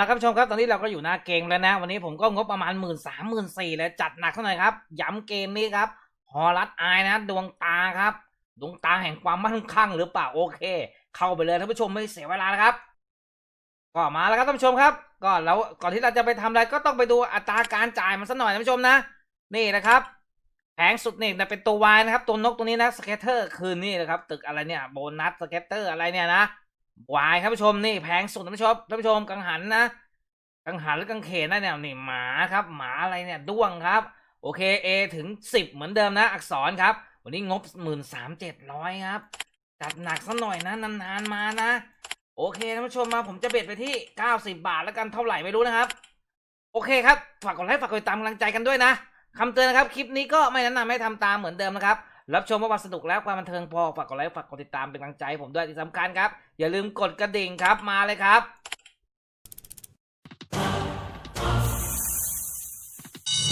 แล้วครับชมครับตอนนี้เราก็อยู่หน้าเกมแล้วนะ วันนี้ผมก็งบประมาณหมื่นสามหมื่นสี่เลยจัดหนักเท่าไหร่ครับ ย้ำเกมนี้ครับฮอลัดอายนะ ดวงตาครับ ดวงตาแห่งความมั่งคั่งหรือเปล่าโอเค เข้าไปเลยท่านผู้ชมไม่เสียเวลานะครับ ก็มาแล้วครับท่านผู้ชมครับ ก็แล้วก่อนที่เราจะไปทำอะไรก็ต้องไปดูอัตราการจ่ายมันสักหน่อยท่านผู้ชมนะ นี่นะครับแพงสุดนี่นะเป็นตัววายนะครับตัวนกตัวนี้นะสเก็ตเตอร์คืนนี่นะครับตึกอะไรเนี่ยโบนัสสเก็ตเตอร์อะไรเนี่ยนะ วายครับผู้ชมนี่แพงสุดท่านผู้ชมท่านผู้ชมกังหันนะกังหันหรือกังเขนนะเนี่ยนี่หมาครับ หมาอะไรเนี่ยด้วงครับ โอเค A ถึงสิบเหมือนเดิมนะ อักษรครับ วันนี้งบหมื่นสามเจ็ดร้อยครับ จัดหนักสักหน่อยนะนานๆมานะ โอเคท่านผู้ชมมาผมจะเบ็ดไปที่ 90 บาทแล้วกันเท่าไหร่ไม่รู้นะครับ โอเคครับ ฝากกดไลค์ฝากกดติดตามกำลังใจกันด้วยนะคำเตือนนะครับ คลิปนี้ก็ไม่แนะนำให้ทำตามเหมือนเดิมนะครับ รับชมว่าสนุกแล้วความบันเทิงพอฝากกดไลค์ฝากกดติดตามเป็นกำลังใจให้ผมด้วยที่สำคัญครับ อย่าลืมกดกระดิ่งครับมาเลยครับ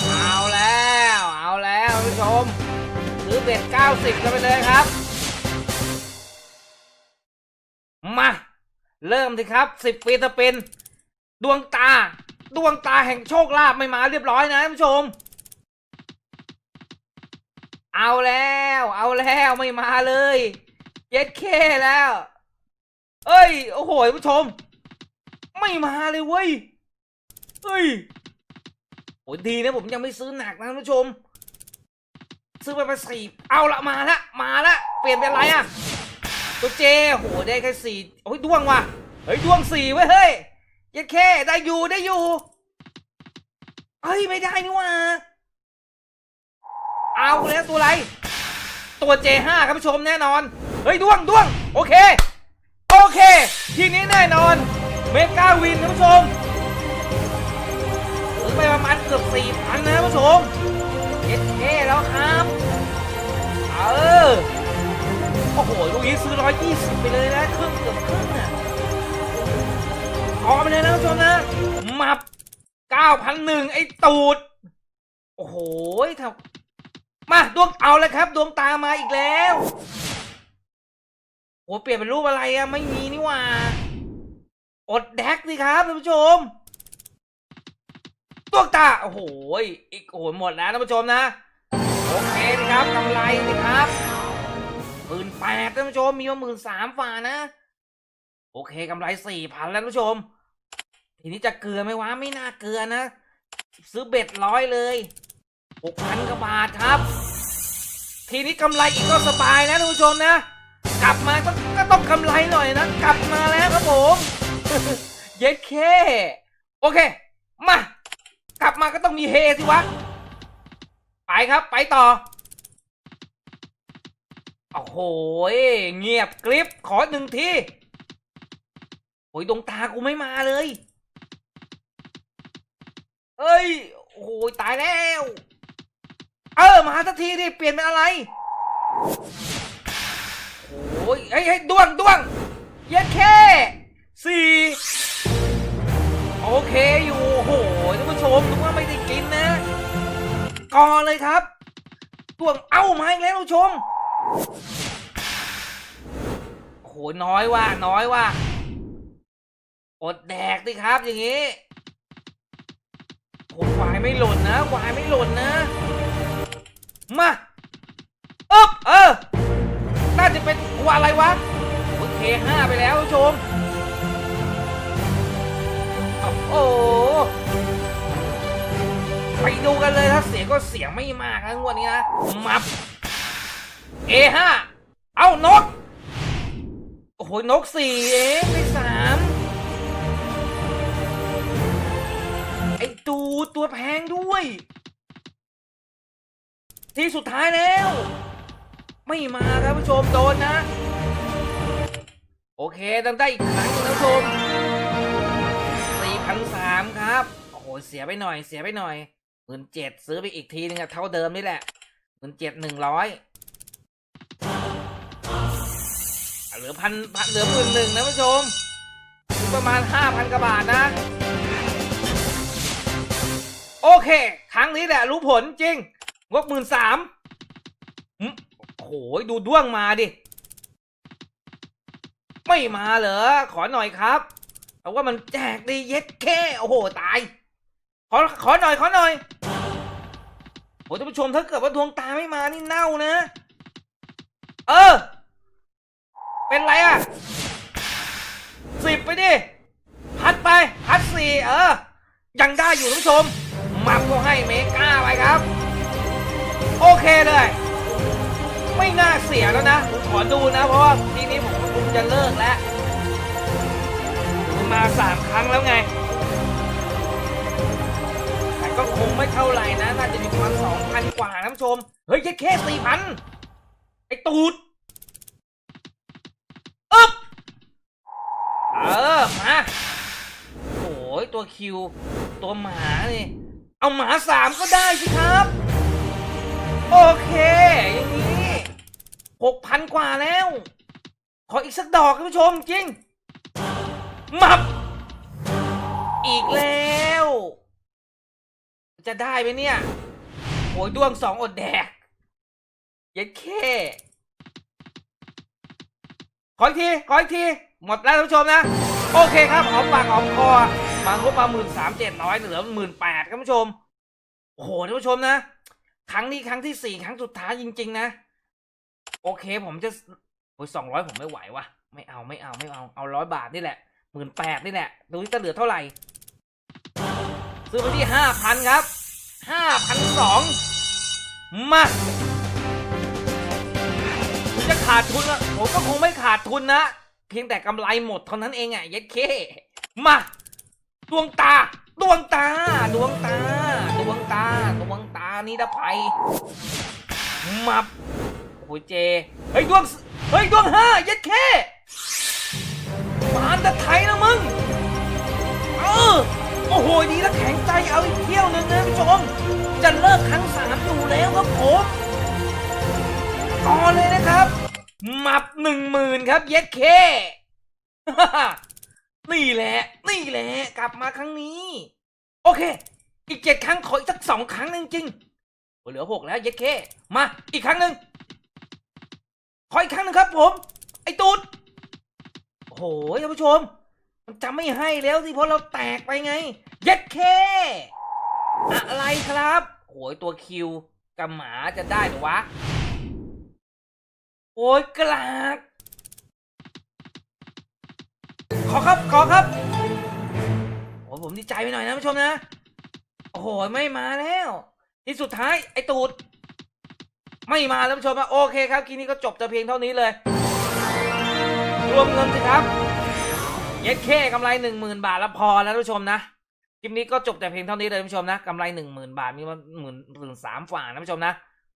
เอาแล้ว เอาแล้วท่านผู้ชมซื้อเบ็ด90กันไปเลยครับ มา เริ่มสิครับสิบปีสปินดวงตา ดวงตาแห่งโชคลาภไม่มาเรียบร้อยนะท่านผู้ชม เอาแล้ว เอาแล้วไม่มาเลยเย็ดเคแล้ว เอ้ย โอ้โหผู้ชม ไม่มาเลยเว้ยเฮ้ยโอ้ดีนะผมยังไม่ซื้อหนักนะผู้ชม ซื้อไปไปสี่เอาละมาละมาละเปลี่ยนเป็นอะไรอะตัวเจโหได้แค่สี่โอ้ยด้วงว่ะเฮ้ยด้วงสี่เว้ยเฮ้ยเยัดแค่ได้อยู่ได้อยู่เฮ้ยไม่ได้นี่ว่า เอาแล้วตัวอะไรตัวเจห้าครับผู้ชมแน่นอน เฮ้ยด้วงด้วงโอเค โอเค ทีนี้แน่นอนเมกาวินท่านผู้ชมถึงไปประมาณเกือบสี่พันนะท่านผู้ชมเย็ดแค่แล้วครับเออโอ้โหลูกนี้ซื้อร้อยยี่สิบไปเลยนะครึ่งเกือบครึ่งอะออกไปเลยนะท่านผู้ชมนะมับเก้าพันหนึ่งไอ้ตูด โอ้โหทำ มาดวงเอาเลยครับ ดวงตามาอีกแล้วโอ้เปลี่ยนเป็นรูปอะไรอะไม่มีนี่หว่า อดแดกสิครับท่านผู้ชมดวงตาโอ้โหอีกโอ้โหหมดแล้วท่านผู้ชมนะโอเคนะครับกำไรสิครับหมื่นแปดท่านผู้ชมมีมาหมื่นสามฝ่านะ โอเคกำไรสี่พันแล้วท่านผู้ชม ทีนี้จะเกลือไหมวะไม่น่าเกลือนะ ซื้อเบ็ดร้อยเลย หกพันกว่าบาทครับ ทีนี้กำไรอีกก็สบายนะท่านผู้ชมนะ กลับมาก็ก็ต้องกำไรหน่อยนะ กลับมาแล้วครับผม เย็ดเค โอเค มา กลับมาก็ต้องมีเฮสิวะ ไปครับไปต่อ โอ้โห เงียบกริบขอหนึ่งทีโอ้ยดวงตากูไม่มาเลย เอ้ย โอ้ยตายแล้ว เออมาสักทีดิเปลี่ยนเป็นอะไรโอ้ยเฮ้ยเฮ้ยดวงด้วงเย็ดแค่สี่โอเคอยู่โอ้โหท่านผู้ชมนึกว่าไม่ได้กินนะ ก่อเลยครับดวงเอ้ามาอีกแล้วท่านผู้ชมโอ้โหน้อยว่ะน้อยว่ะอดแดกดิครับอย่างงี้โอ้ยวายไม่หล่นนะวายไม่หล่นนะ มาอึ๊บเออ น่าจะเป็นตัวอะไรวะเคห้าไปแล้วชม โอ้โหไปดูกันเลยถ้าเสียงก็เสียงไม่มากนะงวดนี้นะมับ A5 เอ้านก โอ้โห นกสี่เองได้สามไอตูตัวแพงด้วย ที่สุดท้ายแล้ว ไม่มาครับผู้ชมโดนนะ โอเคต้องได้อีกครั้งนะผู้ชมสี่พันสามครับ โอ้โห เสียไปหน่อยเสียไปหน่อยหมื่นเจ็ดซื้อไปอีกทีนึงอะเท่าเดิมนี่แหละหมื่นเจ็ดหนึ่งร้อยเหลือพันพันเหลือหมื่นหนึ่งนะผู้ชม ประมาณห้าพันกว่าบาทนะ โอเค ครั้งนี้แหละรู้ผลจริง งบหมื่นสามโอ้โหดูด้วงมาดิ ไม่มาเหรอ ขอหน่อยครับแต่ว่ามันแจกดีเย็ดแค่โอ้โห ตาย ขอขอหน่อยขอหน่อยโอ้ท่านผู้ชมถ้าเกิดว่าดวงตาไม่มานี่เน่านะ เออ เป็นไรอะสิบไปดิ พัดไป พัดสี่เออ ยังได้อยู่ท่านผู้ชมมัมก็ให้เมก้าไปครับ โอเคเลย ไม่น่าเสียแล้วนะผมขอดูนะ เพราะว่าทีนี้ผมคงจะเลิกแล้วมาสามครั้งแล้วไง แต่ก็คงไม่เท่าไหร่นะ น่าจะมีประมาณสองพันกว่าท่านผู้ชม เฮ้ยแค่แค่สี่พันไอตูดอึ๊บเออ มาโอ้ยตัวคิว ตัวหมานี่ เอาหมาสามก็ได้สิครับ โอเค อย่างนี้หกพันกว่าแล้ว ขออีกสักดอกท่านผู้ชมจริง มับ อีกแล้ว จะได้ไหมเนี่ยโอ้ยดวงสองอดแดกเย็ดเคขออีกที ขออีกที หมดแล้วท่านผู้ชมนะ โอเคครับหอมปากหอมคอบางงบมาหมื่นสามเจ็ดร้อยเหลือหมื่นแปดท่านผู้ชม โอ้โหท่านผู้ชมนะ ครั้งนี้ครั้งที่สี่ครั้งสุดท้ายจริง ๆ นะ โอเคผมจะโอ้ยสองร้อยผมไม่ไหววะไม่เอาไม่เอาไม่เอาเอาร้อยบาทนี่แหละหมื่นแปดนี่แหละดูที่จะเหลือเท่าไหร่ ซื้อไปที่ห้าพันครับห้าพันสองมาจะขาดทุนอะผมก็คงไม่ขาดทุนนะเพียงแต่กำไรหมดเท่านั้นเองอะเย็ดเคมา ดวงตา ดวงตา ดวงตา นี่นะไพมับโอ้ยเจ เฮ้ยดวง เฮ้ยดวงห้าเย็ดเคมานตะไทยนะมึง เออ โอ้โหดีแล้วแข็งใจเอาอีกเที่ยวหนึ่งนะผู้ชม จะเลิกครั้งสามอยู่แล้วครับผมต่อเลยนะครับ มับหนึ่งหมื่นครับเย็ดเคนี่แหละ นี่แหละ กลับมาครั้งนี้ โอเค อีกเจ็ดครั้งขออีกสักสองครั้งจริง เหลือหกแล้วเย็ดเคมาอีกครั้งหนึ่งขออีกครั้งหนึ่งครับ ผม ไอ้ตูดโอ้โหท่านผู้ชม มันจะไม่ให้แล้วสิเพราะเราแตกไปไง เย็ดเคอะไรครับโอ้ยตัวคิวกับหมาจะได้หรือวะ โอ้ยกลากขอครับขอครับโอ้ผมดีใจไปหน่อยนะผู้ชมนะ โอ้โหไม่มาแล้ว ที่สุดท้ายไอ้ตูด ไม่มาแล้วผู้ชมว่าโอเคครับคลิปนี้ก็จบแต่เพียงเท่านี้เลย รวมเงินสิครับเย็ดเคกำไรหนึ่งหมื่นบาทแล้วพอแล้วท่านผู้ชมนะคลิปนี้ก็จบแต่เพียงเท่านี้เลยท่านผู้ชมนะกำไรหนึ่งหมื่นบาทมีมาหมื่นหมื่นสามฝ่านะท่านผู้ชมนะ